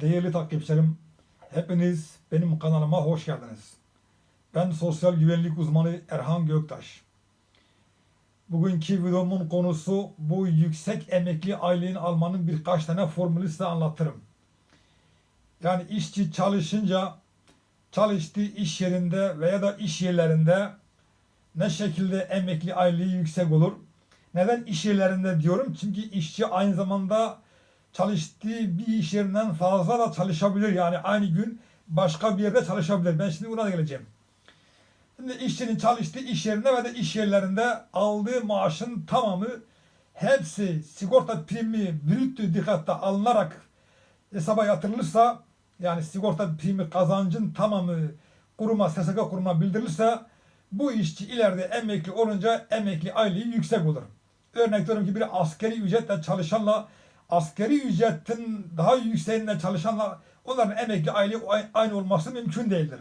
Değerli takipçilerim, hepiniz benim kanalıma hoş geldiniz. Ben sosyal güvenlik uzmanı Erhan Göktaş. Bugünkü videomun konusu bu yüksek emekli aylığını almanın birkaç tane formülü size anlatırım. Yani işçi çalışınca çalıştığı iş yerinde veya da iş yerlerinde ne şekilde emekli aylığı yüksek olur? Neden iş yerlerinde diyorum? Çünkü işçi aynı zamanda çalıştığı bir iş yerinden fazla da çalışabilir. Yani aynı gün başka bir yerde çalışabilir. Ben şimdi buna geleceğim. Şimdi işçinin çalıştığı iş yerinde ve de iş yerlerinde aldığı maaşın tamamı hepsi sigorta primi brüttü dikkatte alınarak hesaba yatırılırsa yani sigorta primi kazancın tamamı kuruma, SSK kuruma bildirilirse bu işçi ileride emekli olunca emekli aylığı yüksek olur. Örnek veriyorum ki bir askeri ücretle çalışanla askeri ücretin daha yükseğinde çalışanla onların emekli aylığı aynı olması mümkün değildir.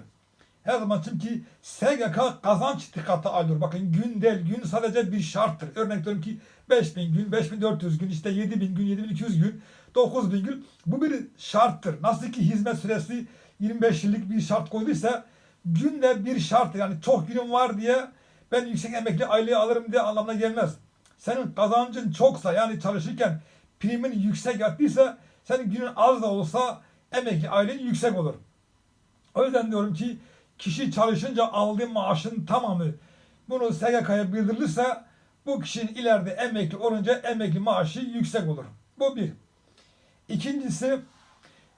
Her zaman çünkü SGK kazanç dikkate alıyor. Bakın gün değil, gün sadece bir şarttır. Örnek veriyorum ki 5000 gün, 5400 gün, işte 7000 gün, 7200 gün, 9000 gün. Bu bir şarttır. Nasıl ki hizmet süresi 25 yıllık bir şart koyduysa günde bir şart yani çok günüm var diye ben yüksek emekli aylığı alırım diye anlamına gelmez. Senin kazancın çoksa yani çalışırken primin yüksek yattıysa senin günün az da olsa emekli aylığın yüksek olur. O yüzden diyorum ki kişi çalışınca aldığı maaşın tamamı bunu SGK'ya bildirilirse bu kişinin ileride emekli olunca emekli maaşı yüksek olur. Bu bir. İkincisi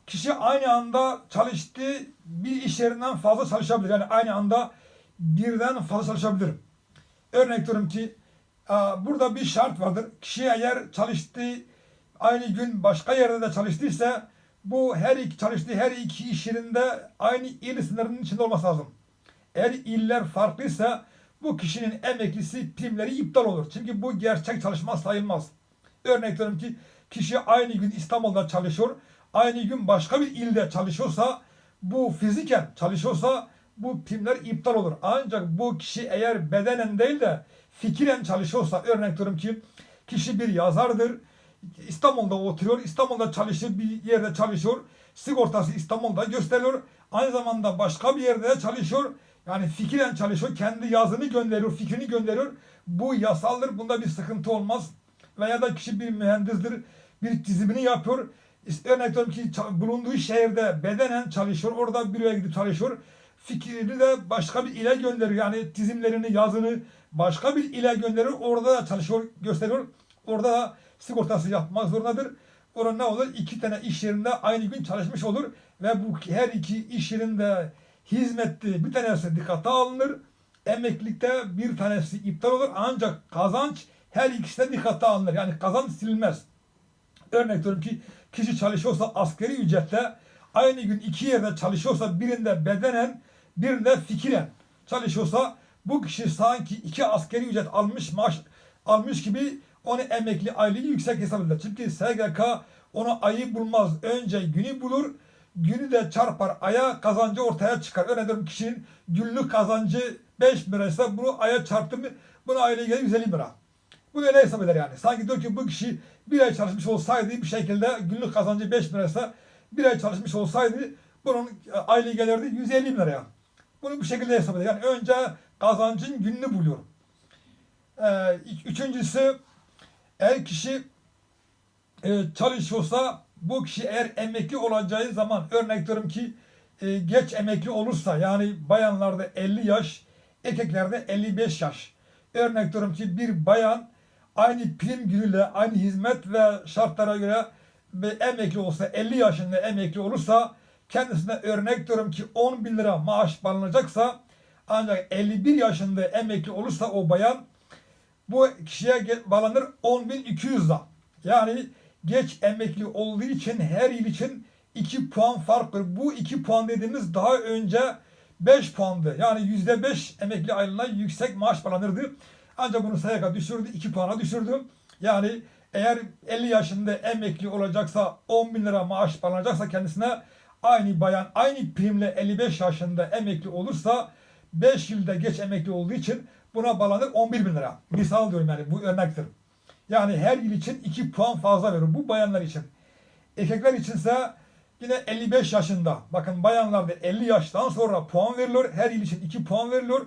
kişi aynı anda çalıştığı bir iş yerinden fazla çalışabilir. Yani aynı anda birden fazla çalışabilir. Örnek veriyorum ki burada bir şart vardır. Kişi eğer çalıştığı aynı gün başka yerde de çalıştıysa bu her iki çalıştığı her iki iş yerinde aynı il sınırının içinde olması lazım. Eğer iller farklıysa bu kişinin emeklisi primleri iptal olur. Çünkü bu gerçek çalışma sayılmaz. Örnek veriyorum ki kişi aynı gün İstanbul'da çalışıyor, aynı gün başka bir ilde çalışıyorsa bu fiziken çalışıyorsa bu primler iptal olur. Ancak bu kişi eğer bedenen değil de fikiren çalışıyorsa örnek veriyorum ki kişi bir yazardır, İstanbul'da oturuyor. İstanbul'da çalışır bir yerde çalışıyor. Sigortası İstanbul'da gösteriyor. Aynı zamanda başka bir yerde de çalışıyor. Yani fikren çalışıyor. Kendi yazını gönderiyor, fikrini gönderiyor. Bu yasaldır. Bunda bir sıkıntı olmaz. Veya da kişi bir mühendisdir. Bir çizimini yapıyor. Örnek veriyorum ki bulunduğu şehirde bedenen çalışıyor. Orada bir yere gidip çalışıyor. Fikrini de başka bir ile gönderiyor. Yani çizimlerini, yazını başka bir ile gönderiyor. Orada da çalışıyor, gösteriyor. Orada da sigortası yapmak zorundadır. Orada ne olur? İki tane iş yerinde aynı gün çalışmış olur ve bu her iki iş yerinde hizmetli bir tanesi dikkate alınır. Emeklilikte bir tanesi iptal olur ancak kazanç her ikisi de dikkate alınır. Yani kazanç silinmez. Örnek veriyorum ki kişi çalışıyorsa askeri ücretle aynı gün iki yerde çalışıyorsa birinde bedenen birinde fikiren çalışıyorsa bu kişi sanki iki askeri ücret almış maaş almış gibi onu emekli aylığı yüksek hesap eder. Çünkü SGK onu ayı bulmaz. Önce günü bulur. Günü de çarpar. Aya kazancı ortaya çıkar. Örneğin kişinin günlük kazancı 5 liraysa bunu aya çarptı mı buna aylığı gelir 150 lira. Bunu öyle hesap eder yani. Sanki diyor ki bu kişi bir ay çalışmış olsaydı bir şekilde günlük kazancı 5 liraysa bir ay çalışmış olsaydı bunun aylığı gelirdi 150 liraya. Bunu bu şekilde hesap eder. Yani önce kazancın gününü buluyor. Ee, üçüncüsü eğer kişi e, çalışıyorsa bu kişi eğer emekli olacağı zaman örnek veriyorum ki e, geç emekli olursa yani bayanlarda 50 yaş erkeklerde 55 yaş. Örnek veriyorum ki bir bayan aynı prim günüyle aynı hizmet ve şartlara göre bir emekli olsa 50 yaşında emekli olursa kendisine örnek veriyorum ki 10 bin lira maaş bağlanacaksa ancak 51 yaşında emekli olursa o bayan bu kişiye bağlanır 10.200 lira. Yani geç emekli olduğu için her yıl için 2 puan farktır. Bu 2 puan dediğimiz daha önce 5 puandı. Yani %5 emekli aylığına yüksek maaş bağlanırdı. Ancak bunu SYK düşürdü. 2 puana düşürdü. Yani eğer 50 yaşında emekli olacaksa 10 bin lira maaş bağlanacaksa kendisine aynı bayan aynı primle 55 yaşında emekli olursa 5 yılda geç emekli olduğu için buna bağlanır 11 bin lira. Misal diyorum yani bu örnektir. Yani her yıl için 2 puan fazla verir. Bu bayanlar için. Erkekler içinse Yine 55 yaşında. Bakın bayanlarda 50 yaştan sonra puan veriliyor. Her yıl için 2 puan veriliyor.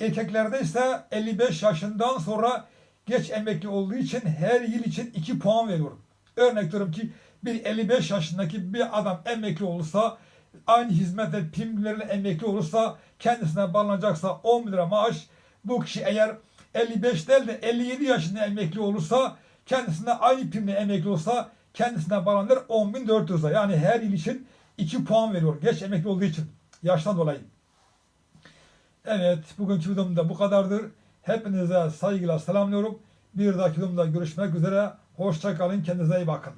Erkeklerde ise 55 yaşından sonra geç emekli olduğu için her yıl için 2 puan veriyor. Örnek veriyorum ki bir 55 yaşındaki bir adam emekli olursa aynı hizmet ve primlerle emekli olursa kendisine bağlanacaksa 10 bin lira maaş bu kişi eğer 55 değil de 57 yaşında emekli olursa kendisine aynı primle emekli olsa kendisine bağlanır 10.400 lira. Yani her yıl için 2 puan veriyor. Geç emekli olduğu için. Yaştan dolayı. Evet, bugünkü videom da bu kadardır. Hepinize saygıyla selamlıyorum. Bir dahaki videomda görüşmek üzere. Hoşça kalın, kendinize iyi bakın.